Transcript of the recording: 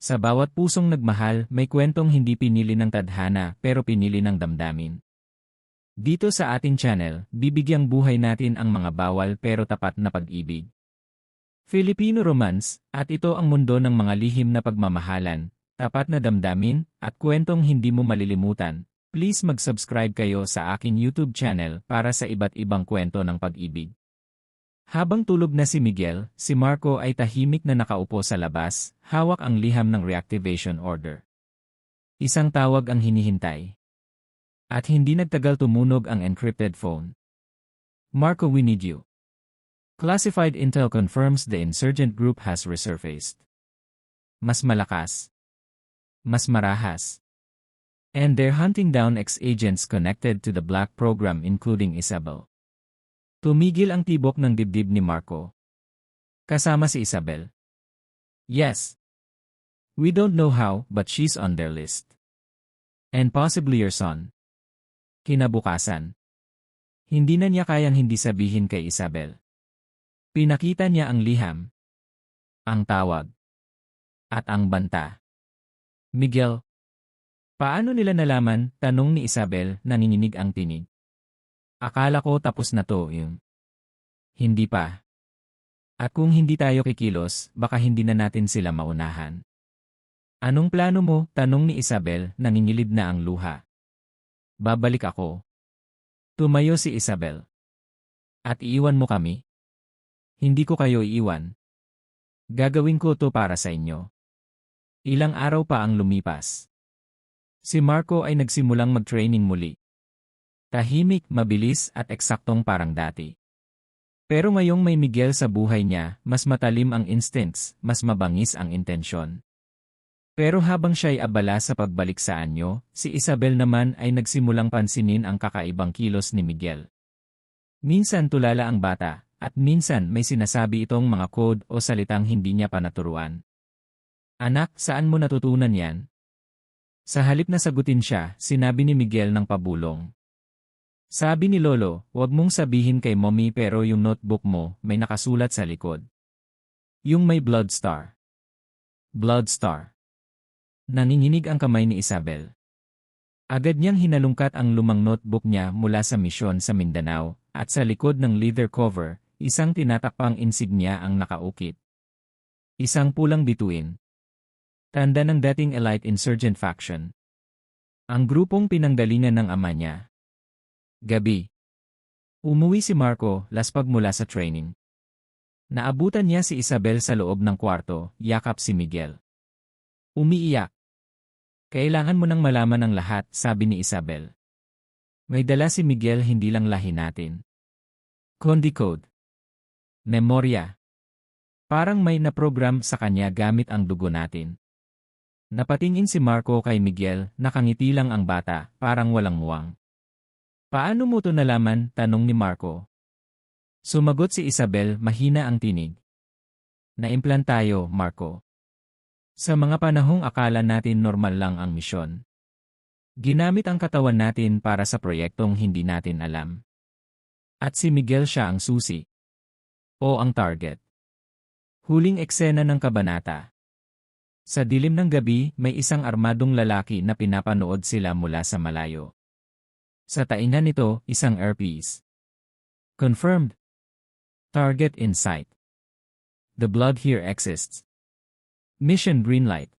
Sa bawat pusong nagmahal, may kwentong hindi pinili ng tadhana pero pinili ng damdamin. Dito sa ating channel, bibigyang buhay natin ang mga bawal pero tapat na pag-ibig. Filipino Romance, at ito ang mundo ng mga lihim na pagmamahalan, tapat na damdamin, at kwentong hindi mo malilimutan. Please mag-subscribe kayo sa aking YouTube channel para sa iba't ibang kwento ng pag-ibig. Habang tulog na si Miguel, si Marco ay tahimik na nakaupo sa labas, hawak ang liham ng reactivation order. Isang tawag ang hinihintay. At hindi nagtagal tumunog ang encrypted phone. Marco we need you. Classified intel confirms the insurgent group has resurfaced. Mas malakas. Mas marahas. And they're hunting down ex-agents connected to the Black program including Isabel. Tumigil ang tibok ng dibdib ni Marco. Kasama si Isabel. Yes. We don't know how, but she's on their list. And possibly your son. Kinabukasan. Hindi na niya kayang hindi sabihin kay Isabel. Pinakita niya ang liham. Ang tawag. At ang banta. Miguel. Paano nila nalaman, tanong ni Isabel, nanginginig ang tinig. Akala ko tapos na to yung. Hindi pa. At kung hindi tayo kikilos, baka hindi na natin sila maunahan. Anong plano mo? Tanong ni Isabel, nangingilid na ang luha. Babalik ako. Tumayo si Isabel. At iiwan mo kami? Hindi ko kayo iiwan. Gagawin ko to para sa inyo. Ilang araw pa ang lumipas. Si Marco ay nagsimulang mag-training muli. Tahimik, mabilis at eksaktong parang dati. Pero ngayong may Miguel sa buhay niya, mas matalim ang instincts, mas mabangis ang intensyon. Pero habang siya'y abala sa pagbalik sa anyo, si Isabel naman ay nagsimulang pansinin ang kakaibang kilos ni Miguel. Minsan tulala ang bata, at minsan may sinasabi itong mga code o salitang hindi niya pa naturuan. Anak, saan mo natutunan yan? Sa halip na sagutin siya, sinabi ni Miguel ng pabulong. Sabi ni Lolo, huwag mong sabihin kay mommy pero yung notebook mo may nakasulat sa likod. Yung may blood star. Blood star. Nanginginig ang kamay ni Isabel. Agad niyang hinalungkat ang lumang notebook niya mula sa misyon sa Mindanao, at sa likod ng leather cover, isang tinatakpang insignia ang nakaukit. Isang pulang bituin. Tanda ng dating elite insurgent faction. Ang grupong pinanggalingan ng ama niya, Gabi. Umuwi si Marco, laspag mula sa training. Naabutan niya si Isabel sa loob ng kwarto, yakap si Miguel. Umiiyak. Kailangan mo nang malaman ang lahat, sabi ni Isabel. May dala si Miguel hindi lang lahi natin. Condi code. Memorya. Parang may na-program sa kanya gamit ang dugo natin. Napatingin si Marco kay Miguel, nakangiti lang ang bata, parang walang muwang. Paano mo to nalaman? Tanong ni Marco. Sumagot si Isabel, mahina ang tinig. Naimplan tayo, Marco. Sa mga panahong akala natin normal lang ang misyon. Ginamit ang katawan natin para sa proyektong hindi natin alam. At si Miguel siya ang susi. O ang target. Huling eksena ng kabanata. Sa dilim ng gabi, may isang armadong lalaki na pinapanood sila mula sa malayo. Sa taingan nito, isang airpiece. Confirmed. Target in sight. The blood here exists. Mission green light.